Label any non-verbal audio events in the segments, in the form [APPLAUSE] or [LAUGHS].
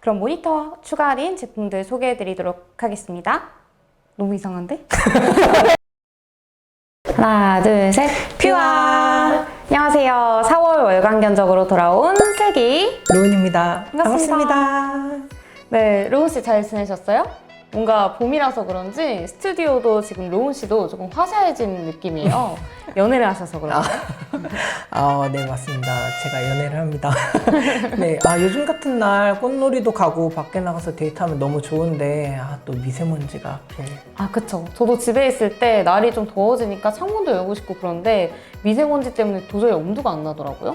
그럼 모니터 추가 할인 제품들 소개해 드리도록 하겠습니다. 너무 이상한데? [LAUGHS] 하나, 둘, 셋. 퓨아! 안녕하세요. 4월 월간 견적으로 돌아온 슬기. 로운입니다. 반갑습니다. 반갑습니다. 네, 로운 씨 잘 지내셨어요? 뭔가 봄이라서 그런지 스튜디오도 지금 로운 씨도 조금 화사해진 느낌이에요. [LAUGHS] 연애를 하셔서 그런가요? 아, 네, 맞습니다. 제가 연애를 합니다. [LAUGHS] 네, 아, 요즘 같은 날 꽃놀이도 가고 밖에 나가서 데이트하면 너무 좋은데, 아, 또 미세먼지가 하필. 아, 그쵸. 저도 집에 있을 때 날이 좀 더워지니까 창문도 열고 싶고 그런데 미세먼지 때문에 도저히 엄두가 안 나더라고요.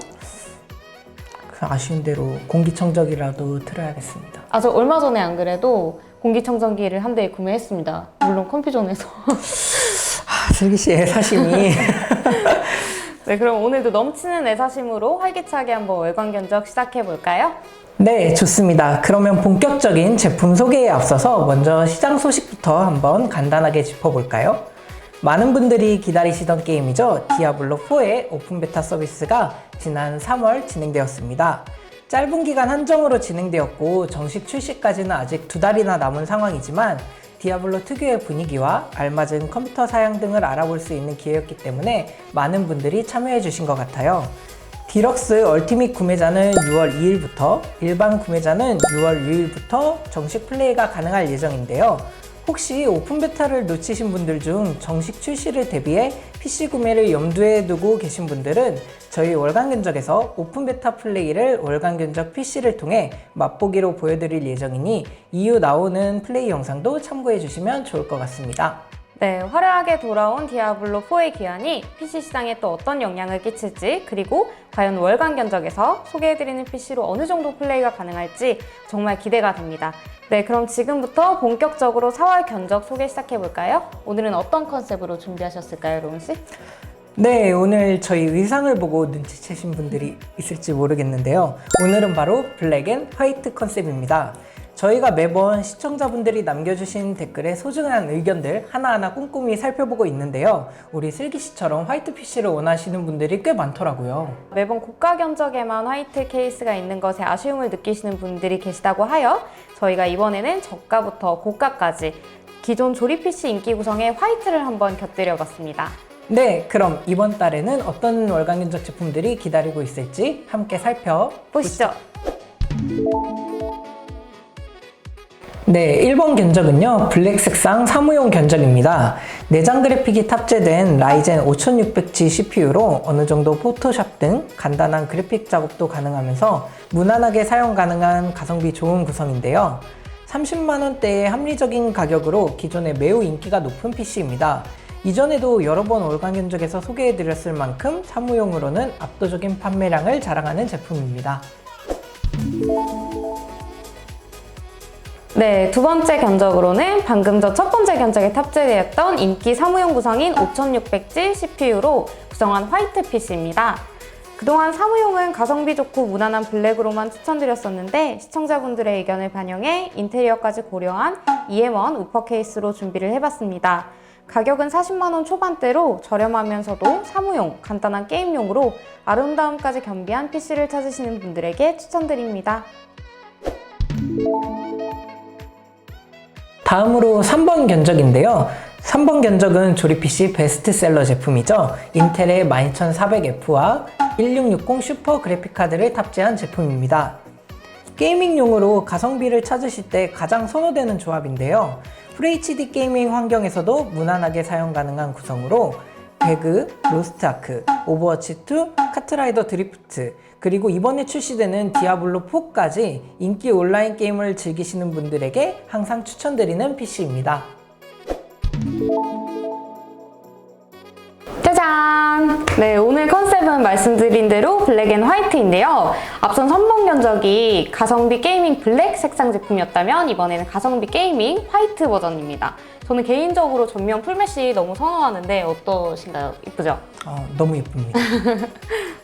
그 아쉬운 대로 공기청정기라도 틀어야겠습니다. 아, 저 얼마 전에 안 그래도 공기청정기를 한 대 구매했습니다. 물론 컴퓨전에서. 아, 슬기 씨 애사심이. [LAUGHS] 네, 그럼 오늘도 넘치는 애사심으로 활기차게 한번 월간 견적 시작해 볼까요? 네, 좋습니다. 그러면 본격적인 제품 소개에 앞서서 먼저 시장 소식부터 한번 간단하게 짚어볼까요? 많은 분들이 기다리시던 게임이죠. 디아블로4의 오픈 베타 서비스가 지난 3월 진행되었습니다. 짧은 기간 한정으로 진행되었고 정식 출시까지는 아직 두 달이나 남은 상황이지만 디아블로 특유의 분위기와 알맞은 컴퓨터 사양 등을 알아볼 수 있는 기회였기 때문에 많은 분들이 참여해 주신 것 같아요. 디럭스 얼티밋 구매자는 6월 2일부터, 일반 구매자는 6월 6일부터 정식 플레이가 가능할 예정인데요. 혹시 오픈 베타를 놓치신 분들 중 정식 출시를 대비해 PC 구매를 염두에 두고 계신 분들은 저희 월간 견적에서 오픈 베타 플레이를 월간 견적 PC를 통해 맛보기로 보여드릴 예정이니 이후 나오는 플레이 영상도 참고해 주시면 좋을 것 같습니다. 네, 화려하게 돌아온 디아블로 4의 기한이 PC 시장에 또 어떤 영향을 끼칠지, 그리고 과연 월간 견적에서 소개해드리는 PC로 어느 정도 플레이가 가능할지 정말 기대가 됩니다. 네, 그럼 지금부터 본격적으로 4월 견적 소개 시작해 볼까요? 오늘은 어떤 컨셉으로 준비하셨을까요, 로운 씨? 네, 오늘 저희 의상을 보고 눈치채신 분들이 있을지 모르겠는데요. 오늘은 바로 블랙 앤 화이트 컨셉입니다. 저희가 매번 시청자분들이 남겨주신 댓글에 소중한 의견들 하나하나 꼼꼼히 살펴보고 있는데요. 우리 슬기 씨처럼 화이트 PC를 원하시는 분들이 꽤 많더라고요. 매번 고가 견적에만 화이트 케이스가 있는 것에 아쉬움을 느끼시는 분들이 계시다고 하여 저희가 이번에는 저가부터 고가까지 기존 조립 PC 인기 구성에 화이트를 한번 곁들여 봤습니다. 네, 그럼 이번 달에는 어떤 월간 견적 제품들이 기다리고 있을지 함께 살펴보시죠. 보시죠. 네, 1번 견적은요, 블랙 색상 사무용 견적입니다. 내장 그래픽이 탑재된 라이젠 5600G CPU로 어느 정도 포토샵 등 간단한 그래픽 작업도 가능하면서 무난하게 사용 가능한 가성비 좋은 구성인데요. 30만원대의 합리적인 가격으로 기존에 매우 인기가 높은 PC입니다. 이전에도 여러 번 월간 견적에서 소개해드렸을 만큼 사무용으로는 압도적인 판매량을 자랑하는 제품입니다. 네, 두 번째 견적으로는 방금 전 첫 번째 견적에 탑재되었던 인기 사무용 구성인 5600G CPU로 구성한 화이트 PC입니다. 그동안 사무용은 가성비 좋고 무난한 블랙으로만 추천드렸었는데 시청자분들의 의견을 반영해 인테리어까지 고려한 EM1 우퍼 케이스로 준비를 해봤습니다. 가격은 40만원 초반대로 저렴하면서도 사무용, 간단한 게임용으로 아름다움까지 겸비한 PC를 찾으시는 분들에게 추천드립니다. 다음으로 3번 견적인데요. 3번 견적은 조립 PC 베스트셀러 제품이죠. 인텔의 12400F와 1660 슈퍼 그래픽카드를 탑재한 제품입니다. 게이밍용으로 가성비를 찾으실 때 가장 선호되는 조합인데요. FHD 게이밍 환경에서도 무난하게 사용 가능한 구성으로 배그, 로스트아크, 오버워치2, 카트라이더 드리프트, 그리고 이번에 출시되는 디아블로 4까지 인기 온라인 게임을 즐기시는 분들에게 항상 추천드리는 PC입니다. 짜잔! 네, 오늘 컨셉은 말씀드린 대로 블랙 앤 화이트인데요. 앞선 선봉 견적이 가성비 게이밍 블랙 색상 제품이었다면 이번에는 가성비 게이밍 화이트 버전입니다. 저는 개인적으로 전면 풀메시 너무 선호하는데 어떠신가요? 이쁘죠? 어, 너무 예쁩니다. [LAUGHS]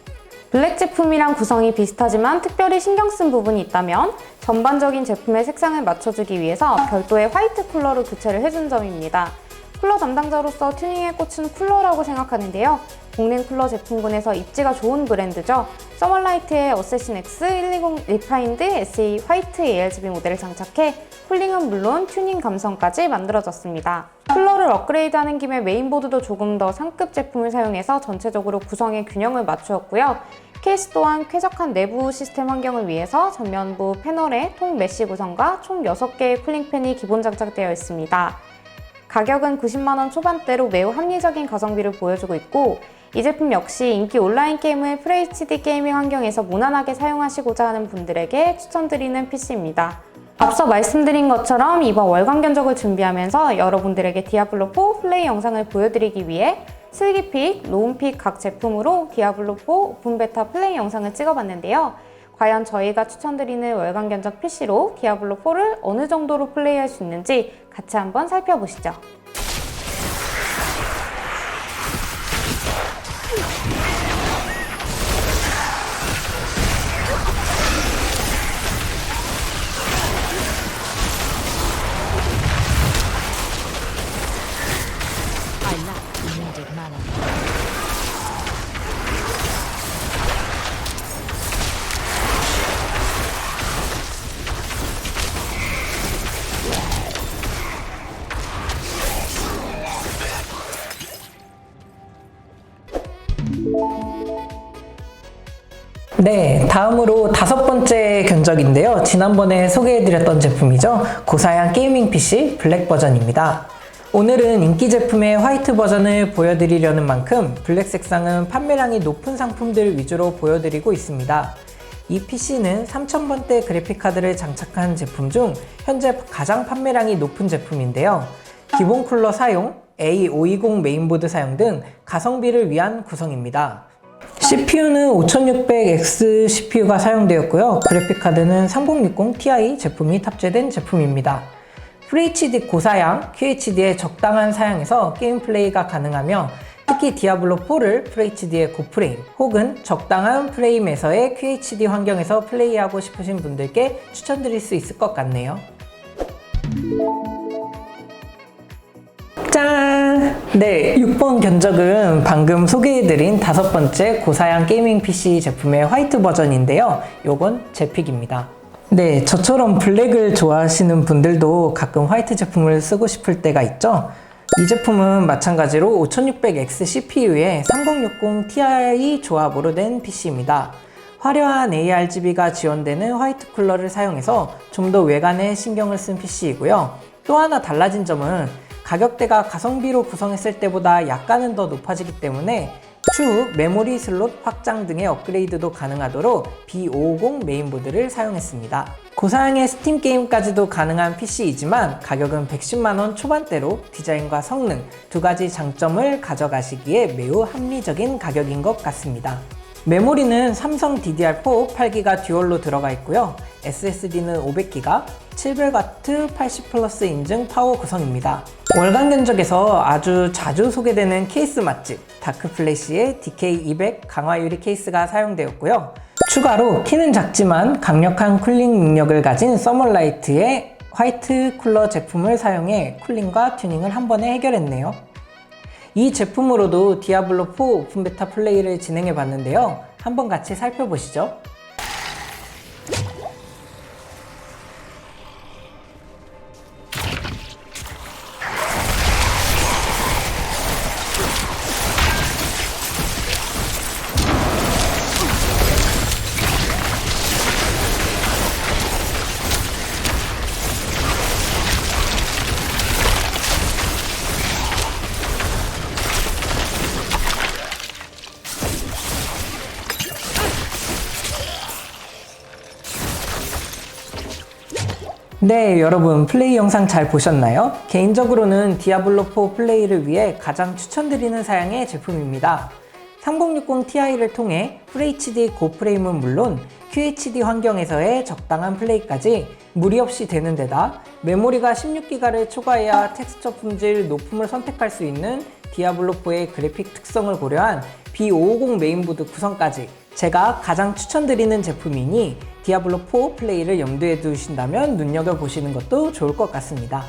블랙 제품이랑 구성이 비슷하지만 특별히 신경 쓴 부분이 있다면 전반적인 제품의 색상을 맞춰주기 위해서 별도의 화이트 쿨러를 교체를 해준 점입니다. 쿨러 담당자로서 튜닝에 꽂힌 쿨러라고 생각하는데요. 공랭 쿨러 제품군에서 입지가 좋은 브랜드죠. 서멀라이트의 어세신 X 120 리파인드 SA 화이트 ARGB 모델을 장착해 쿨링은 물론 튜닝 감성까지 만들어졌습니다. 쿨러를 업그레이드하는 김에 메인보드도 조금 더 상급 제품을 사용해서 전체적으로 구성의 균형을 맞추었고요. 케이스 또한 쾌적한 내부 시스템 환경을 위해서 전면부 패널에 통 메쉬 구성과 총 6개의 쿨링팬이 기본 장착되어 있습니다. 가격은 90만원 초반대로 매우 합리적인 가성비를 보여주고 있고 이 제품 역시 인기 온라인 게임을 FHD 게이밍 환경에서 무난하게 사용하시고자 하는 분들에게 추천드리는 PC입니다. 앞서 말씀드린 것처럼 이번 월간 견적을 준비하면서 여러분들에게 디아블로4 플레이 영상을 보여드리기 위해 슬기픽, 로운픽 각 제품으로 디아블로4 오픈 베타 플레이 영상을 찍어봤는데요. 과연 저희가 추천드리는 월간 견적 PC로 디아블로4를 어느 정도로 플레이할 수 있는지 같이 한번 살펴보시죠. 네, 다음으로 다섯 번째 견적인데요. 지난번에 소개해드렸던 제품이죠. 고사양 게이밍 PC 블랙 버전입니다. 오늘은 인기 제품의 화이트 버전을 보여드리려는 만큼 블랙 색상은 판매량이 높은 상품들 위주로 보여드리고 있습니다. 이 PC는 3000번대 그래픽카드를 장착한 제품 중 현재 가장 판매량이 높은 제품인데요. 기본 쿨러 사용, A520 메인보드 사용 등 가성비를 위한 구성입니다. CPU는 5600X CPU가 사용되었고요. 그래픽카드는 3060 Ti 제품이 탑재된 제품입니다. FHD 고사양 QHD의 적당한 사양에서 게임 플레이가 가능하며 특히 디아블로4를 FHD의 고프레임 혹은 적당한 프레임에서의 QHD 환경에서 플레이하고 싶으신 분들께 추천드릴 수 있을 것 같네요. 짠! 네, 6번 견적은 방금 소개해드린 다섯 번째 고사양 게이밍 PC 제품의 화이트 버전인데요. 요건 제 픽입니다. 네, 저처럼 블랙을 좋아하시는 분들도 가끔 화이트 제품을 쓰고 싶을 때가 있죠. 이 제품은 마찬가지로 5600X CPU에 3060 Ti 조합으로 된 PC입니다. 화려한 ARGB가 지원되는 화이트 쿨러를 사용해서 좀 더 외관에 신경을 쓴 PC이고요. 또 하나 달라진 점은 가격대가 가성비로 구성했을 때보다 약간은 더 높아지기 때문에 추후 메모리 슬롯 확장 등의 업그레이드도 가능하도록 B550 메인보드를 사용했습니다. 고사양의 스팀 게임까지도 가능한 PC이지만 가격은 110만원 초반대로 디자인과 성능 두 가지 장점을 가져가시기에 매우 합리적인 가격인 것 같습니다. 메모리는 삼성 DDR4 8기가 듀얼로 들어가 있고요. SSD는 500기가, 700W 80 플러스 인증 파워 구성입니다. 월간 견적에서 아주 자주 소개되는 케이스 맛집 다크플래시의 DK200 강화 유리 케이스가 사용되었고요. 추가로 키는 작지만 강력한 쿨링 능력을 가진 서멀라이트의 화이트 쿨러 제품을 사용해 쿨링과 튜닝을 한 번에 해결했네요. 이 제품으로도 디아블로4 오픈 베타 플레이를 진행해 봤는데요. 한번 같이 살펴보시죠. 네, 여러분 플레이 영상 잘 보셨나요? 개인적으로는 디아블로4 플레이를 위해 가장 추천드리는 사양의 제품입니다. 3060 Ti를 통해 FHD 고프레임은 물론 QHD 환경에서의 적당한 플레이까지 무리 없이 되는 데다 메모리가 16기가를 초과해야 텍스처 품질 높음을 선택할 수 있는 디아블로4의 그래픽 특성을 고려한 B550 메인보드 구성까지 제가 가장 추천드리는 제품이니 디아블로 4 플레이를 염두에 두신다면 눈여겨보시는 것도 좋을 것 같습니다.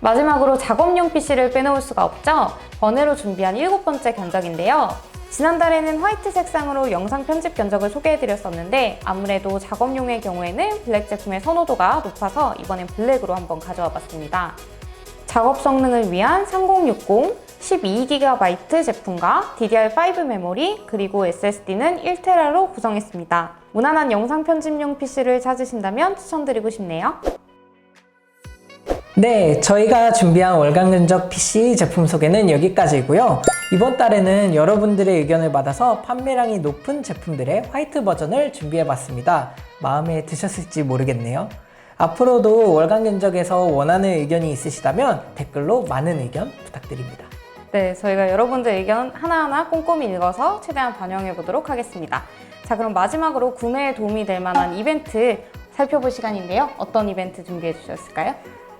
마지막으로 작업용 PC를 빼놓을 수가 없죠. 번외로 준비한 일곱 번째 견적인데요. 지난달에는 화이트 색상으로 영상 편집 견적을 소개해드렸었는데 아무래도 작업용의 경우에는 블랙 제품의 선호도가 높아서 이번엔 블랙으로 한번 가져와 봤습니다. 작업 성능을 위한 3060 12GB 제품과 DDR5 메모리 그리고 SSD는 1TB로 구성했습니다. 무난한 영상 편집용 PC를 찾으신다면 추천드리고 싶네요. 네, 저희가 준비한 월간 견적 PC 제품 소개는 여기까지이고요. 이번 달에는 여러분들의 의견을 받아서 판매량이 높은 제품들의 화이트 버전을 준비해봤습니다. 마음에 드셨을지 모르겠네요. 앞으로도 월간 견적에서 원하는 의견이 있으시다면 댓글로 많은 의견 부탁드립니다. 네, 저희가 여러분들 의견 하나하나 꼼꼼히 읽어서 최대한 반영해 보도록 하겠습니다. 자, 그럼 마지막으로 구매에 도움이 될 만한 이벤트 살펴볼 시간인데요. 어떤 이벤트 준비해 주셨을까요?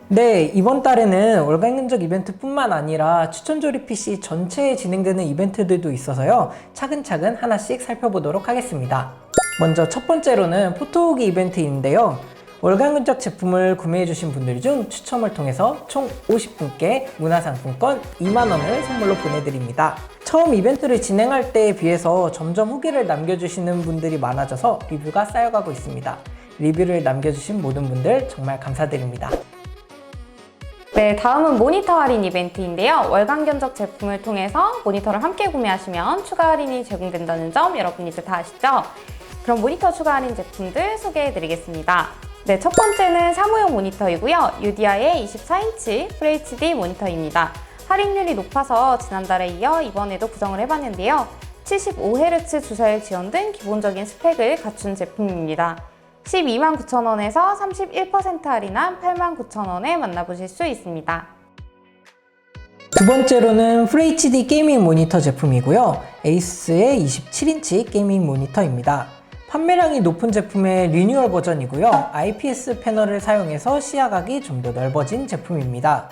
네, 이번 달에는 월간 견적 이벤트뿐만 아니라 추천 조립 PC 전체에 진행되는 이벤트들도 있어서요. 차근차근 하나씩 살펴보도록 하겠습니다. 먼저 첫 번째로는 포토오기 이벤트인데요. 월간 견적 제품을 구매해주신 분들 중 추첨을 통해서 총 50분께 문화상품권 2만원을 선물로 보내드립니다. 처음 이벤트를 진행할 때에 비해서 점점 후기를 남겨주시는 분들이 많아져서 리뷰가 쌓여가고 있습니다. 리뷰를 남겨주신 모든 분들 정말 감사드립니다. 네, 다음은 모니터 할인 이벤트인데요. 월간 견적 제품을 통해서 모니터를 함께 구매하시면 추가 할인이 제공된다는 점 여러분 이제 다 아시죠? 그럼 모니터 추가 할인 제품들 소개해 드리겠습니다. 네, 첫 번째는 사무용 모니터이고요. UDI의 24인치 FHD 모니터입니다. 할인율이 높아서 지난달에 이어 이번에도 구성을 해봤는데요. 75Hz 주사율 지원 등 기본적인 스펙을 갖춘 제품입니다. 129,000원에서 31% 할인한 89,000원에 만나보실 수 있습니다. 두 번째로는 FHD 게이밍 모니터 제품이고요. 에이스의 27인치 게이밍 모니터입니다. 판매량이 높은 제품의 리뉴얼 버전이고요. IPS 패널을 사용해서 시야각이 좀 더 넓어진 제품입니다.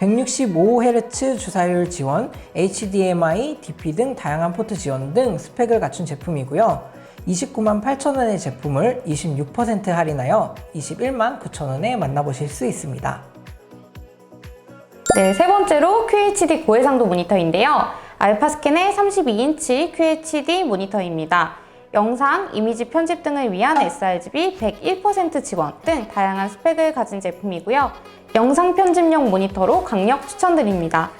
165Hz 주사율 지원, HDMI, DP 등 다양한 포트 지원 등 스펙을 갖춘 제품이고요. 29만 8천원의 제품을 26% 할인하여 21만 9천원에 만나보실 수 있습니다. 네, 세 번째로 QHD 고해상도 모니터인데요. 알파스캔의 32인치 QHD 모니터입니다. 영상, 이미지 편집 등을 위한 sRGB 101% 지원 등 다양한 스펙을 가진 제품이고요. 영상 편집용 모니터로 강력 추천드립니다.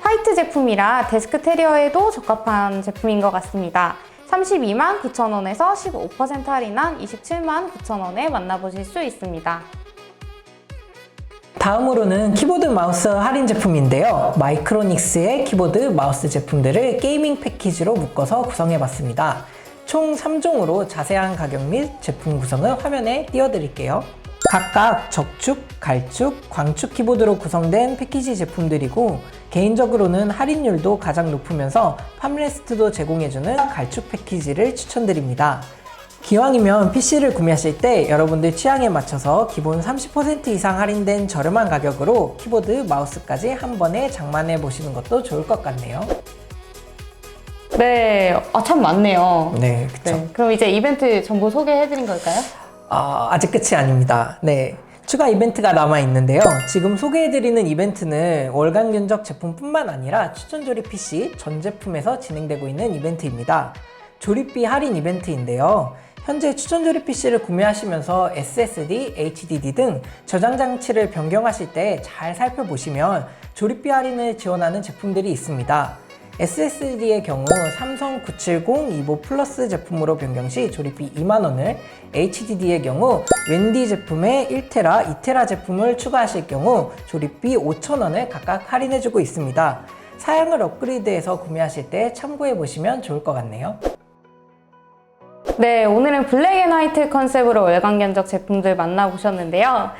화이트 제품이라 데스크 테리어에도 적합한 제품인 것 같습니다. 32만 9천원에서 15% 할인한 27만 9천원에 만나보실 수 있습니다. 다음으로는 키보드 마우스 할인 제품인데요. 마이크로닉스의 키보드 마우스 제품들을 게이밍 패키지로 묶어서 구성해봤습니다. 총 3종으로 자세한 가격 및 제품 구성을 화면에 띄워드릴게요. 각각 적축, 갈축, 광축 키보드로 구성된 패키지 제품들이고 개인적으로는 할인율도 가장 높으면서 팜레스트도 제공해주는 갈축 패키지를 추천드립니다. 기왕이면 PC를 구매하실 때 여러분들 취향에 맞춰서 기본 30% 이상 할인된 저렴한 가격으로 키보드, 마우스까지 한 번에 장만해 보시는 것도 좋을 것 같네요. 네, 아, 참 많네요. 네, 그쵸. 네, 그럼 이제 이벤트 정보 소개해드린 걸까요? 아, 아직 끝이 아닙니다. 네. 추가 이벤트가 남아 있는데요. 지금 소개해드리는 이벤트는 월간 견적 제품뿐만 아니라 추천 조립 PC 전 제품에서 진행되고 있는 이벤트입니다. 조립비 할인 이벤트인데요. 현재 추천 조립 PC를 구매하시면서 SSD, HDD 등 저장 장치를 변경하실 때 잘 살펴보시면 조립비 할인을 지원하는 제품들이 있습니다. SSD의 경우 삼성 970 이보 플러스 제품으로 변경 시 조립비 2만원을, HDD의 경우 웬디 제품에 1테라, 2테라 제품을 추가하실 경우 조립비 5천원을 각각 할인해주고 있습니다. 사양을 업그레이드해서 구매하실 때 참고해 보시면 좋을 것 같네요. 네, 오늘은 블랙 앤 화이트 컨셉으로 월간 견적 제품들 만나보셨는데요.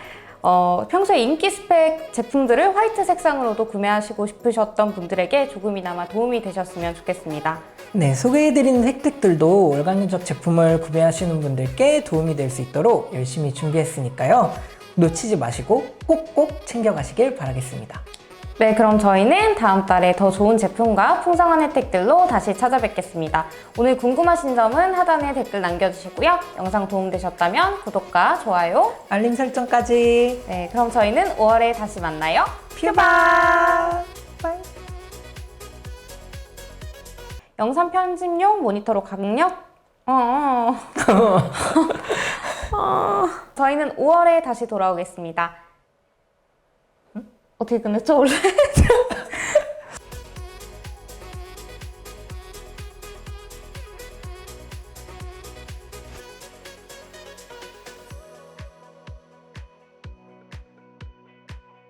어, 평소에 인기 스펙 제품들을 화이트 색상으로도 구매하시고 싶으셨던 분들에게 조금이나마 도움이 되셨으면 좋겠습니다. 네, 소개해드리는 혜택들도 월간 견적 제품을 구매하시는 분들께 도움이 될 수 있도록 열심히 준비했으니까요. 놓치지 마시고 꼭꼭 챙겨가시길 바라겠습니다. 네, 그럼 저희는 다음 달에 더 좋은 제품과 풍성한 혜택들로 다시 찾아뵙겠습니다. 오늘 궁금하신 점은 하단에 댓글 남겨주시고요. 영상 도움되셨다면 구독과 좋아요. 알림 설정까지. 네, 그럼 저희는 5월에 다시 만나요. 퓨바! 영상 편집용 모니터로 강력. 어, 어. [LAUGHS] 어. 저희는 5월에 다시 돌아오겠습니다. 어떻게 끝냈죠, 원래?